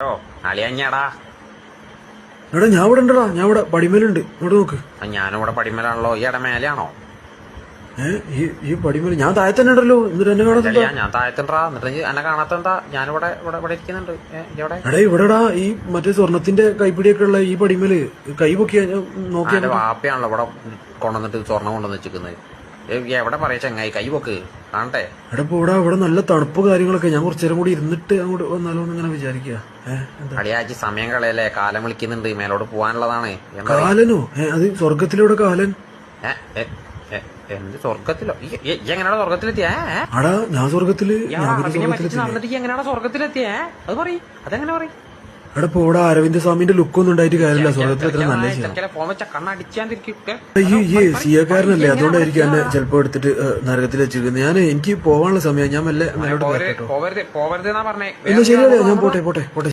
ഓ അളിയഞ്ഞാടാ. എടാ ഞാൻ ഇവിടെ ഉണ്ടടാ. ഞാൻ ഇവിടെ പടിമേലുണ്ട്. ഇവിടെ നോക്ക്. ഞാനിവിടെ പടിമലാണല്ലോ. ഈയുടെ മേലെയാണോ? ഏ ഈ ഈ പടിമേൽ ഞാൻ താഴത്തന്നെ തന്നെ ഉണ്ടല്ലോ എന്നിട്ട് എന്നെ കാണത്തില്ല ഞാൻ താഴത്തുണ്ടാ എന്നിട്ട് എന്നെ കാണാത്തെന്താ ഞാനിവിടെ ഇവിടെ ഇവിടെ ഇരിക്കുന്നുണ്ട്. ഏ, എടാ ഇവിടെടാ ഈ മറ്റേ സ്വർണത്തിന്റെ കൈപ്പിടിയൊക്കെ ഉള്ള ഈ പടിമേൽ. കൈ പൊക്കിയാ നോക്കിയാ വാപ്പയാണല്ലോ ഇവിടെ കൊണ്ടുവന്നിട്ട് സ്വർണം കൊണ്ടുവന്ന് വെച്ചിരിക്കുന്നത്. എവിടെ പറയാ ചങ്ങായി? കൈ പോക്ക്. കാണട്ടെ. എടാ പോടാ ഇവിടെ ഇവിടെ നല്ല തണുപ്പ് കാര്യങ്ങളൊക്കെ. ഞാൻ കുറച്ചു നേരം കൂടി ഇരുന്നിട്ട് അങ്ങോട്ട് വന്നാലോ എന്ന് ഇങ്ങനെ വിചാരിക്കുക അടിയാച്ചി സമയം കളയല്ലേ? കാലം വിളിക്കുന്നുണ്ട്. മേലോട്ട് പോവാനുള്ളതാണ്. കാലനോ? അത് സ്വർഗത്തിലൂടെ കാലൻ. എന്ത് സ്വർഗത്തിലോ എങ്ങനെയാണ് സ്വർഗത്തിലെത്തിയാ ഞാൻ സ്വർഗത്തിൽ നടന്നിട്ട് എങ്ങനെയാണ് സ്വർഗത്തിലെത്തിയാ അത് പറയും. അതെങ്ങനെ പറയും? എടാ പോടാ അരവിന്ദ് സ്വാമിന്റെ ലുക്ക് ഒന്നും ഉണ്ടായിട്ട് കാര്യമില്ല. സ്വർഗത്തിൽ എത്ര നല്ല ഈ ഈ സിയക്കാരനല്ലേ? അതുകൊണ്ടായിരിക്കും എന്നെ ചിലപ്പോ എടുത്തിട്ട് നരകത്തിൽ വെച്ചിരിക്കുന്നത്. ഞാൻ എനിക്ക് പോവാനുള്ള സമയം ഞാൻ മെല്ലെ എന്നാ ശരിയല്ലേ ഞാൻ പോട്ടെ പോട്ടെ പോട്ടെ.